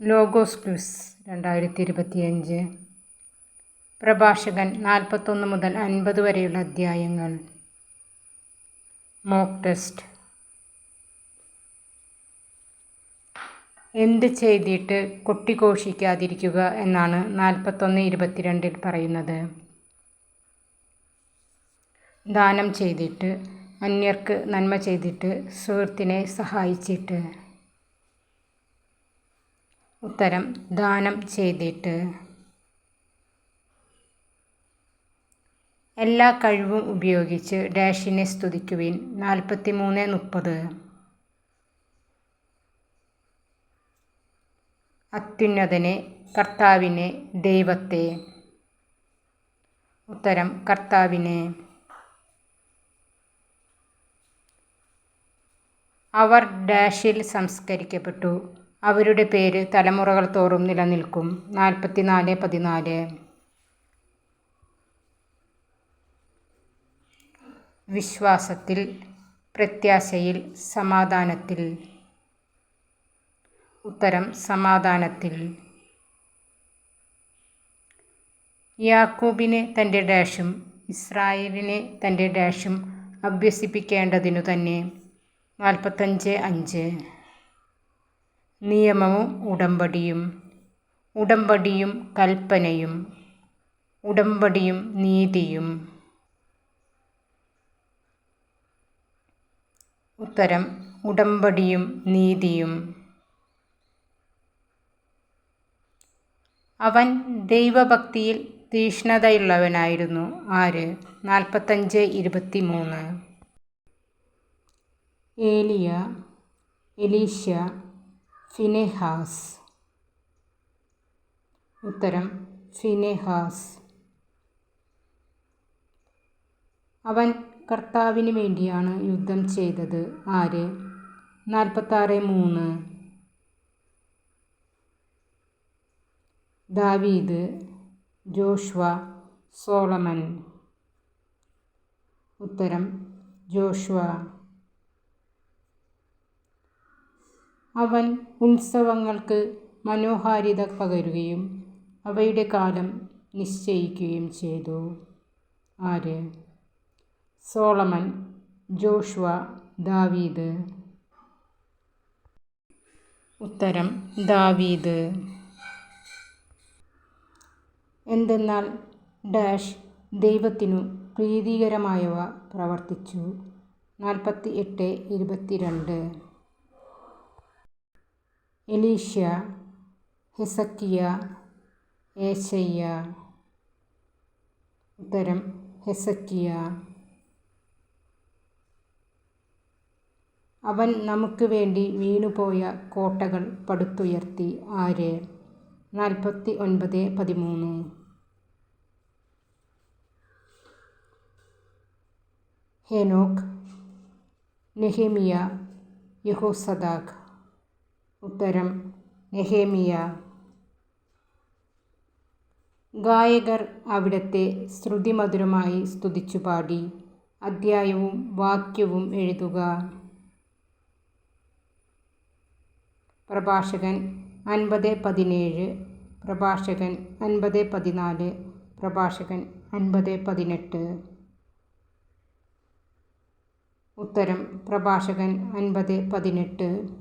Logos quiz രണ്ടായിരത്തി ഇരുപത്തിയഞ്ച് പ്രഭാഷകൻ നാൽപ്പത്തൊന്ന് മുതൽ അൻപത് വരെയുള്ള അധ്യായങ്ങൾ. Mock test. എന്ത് ചെയ്തിട്ട് കൊട്ടിഘോഷിക്കാതിരിക്കുക എന്നാണ് നാൽപ്പത്തൊന്ന് ഇരുപത്തിരണ്ടിൽ പറയുന്നത്. ദാനം ചെയ്തിട്ട് അന്യർക്ക് നന്മ ചെയ്തിട്ട് സുഹൃത്തിനെ സഹായിച്ചിട്ട്. ഉത്തരം ദാനം ചെയ്തിട്ട്. എല്ലാ കഴിവും ഉപയോഗിച്ച് ഡാഷിനെ സ്തുതിക്കുവിൻ. നാൽപ്പത്തി മൂന്ന് മുപ്പത്. അത്യുന്നതനെ കർത്താവിനെ ദൈവത്തെ. ഉത്തരം കർത്താവിനെ. അവർ ഡാഷിൽ സംസ്കരിക്കപ്പെട്ടു. അവരുടെ പേര് തലമുറകൾ തോറും നിലനിൽക്കും. നാൽപ്പത്തിനാല് പതിനാല്. വിശ്വാസത്തിൽ പ്രത്യാശയിൽ സമാധാനത്തിൽ. ഉത്തരം സമാധാനത്തിൽ. യാക്കൂബിനെ തന്റെ ഡാഷും ഇസ്രായേലിനെ തന്റെ ഡാഷും അഭ്യസിപ്പിക്കേണ്ടതിനു തന്നെ. നാൽപ്പത്തഞ്ച് അഞ്ച്. നിയമവും ഉടമ്പടിയും ഉടമ്പടിയും കൽപ്പനയും ഉടമ്പടിയും നീതിയും. ഉത്തരം ഉടമ്പടിയും നീതിയും. അവൻ ദൈവഭക്തിയിൽ തീഷ്ണതയുള്ളവനായിരുന്നു. ആര്? നാൽപ്പത്തഞ്ച് ഇരുപത്തി മൂന്ന് ഏലിയ എലീശ ഫിനെഹാസ്. ഉത്തരം ഫിനെഹാസ്. അവൻ കർത്താവിന് വേണ്ടിയാണ് യുദ്ധം ചെയ്തത്. ആര്? നാൽപ്പത്താറ് മൂന്ന്. ദാവീദ് ജോഷ്വ സോളമൻ. ഉത്തരം ജോഷ്വ. അവൻ ഉത്സവങ്ങൾക്ക് മനോഹാരിത പകരുകയും അവയുടെ കാലം നിശ്ചയിക്കുകയും ചെയ്തു. ആര്? സോളമൻ ജോഷുവ ദാവീദ്. ഉത്തരം ദാവീദ്. എന്തെന്നാൽ ഡാഷ് ദൈവത്തിനു പ്രീതികരമായവ പ്രവർത്തിച്ചു. നാൽപ്പത്തി എട്ട് ഇരുപത്തിരണ്ട്. എലീഷ്യ ഹിസക്കിയ ഏശയ്യ. ഉത്തരം ഹെസക്കിയ. അവൻ നമുക്ക് വേണ്ടി വീണുപോയ കോട്ടകൾ പടുത്തുയർത്തി. ആര്? നാൽപ്പത്തി ഒൻപത് പതിമൂന്ന്. Henoch Nehemiah Jehozadak. ഉത്തരം നെഹേമിയ. ഗായകർ അവിടത്തെ ശ്രുതിമധുരമായി സ്തുതിച്ചു പാടി. അധ്യായവും വാക്യവും എഴുതുക. പ്രഭാഷകൻ അൻപത് പതിനേഴ് പ്രഭാഷകൻ അൻപത് പതിനാല് പ്രഭാഷകൻ അൻപത് പതിനെട്ട്. ഉത്തരം പ്രഭാഷകൻ അൻപത് പതിനെട്ട്.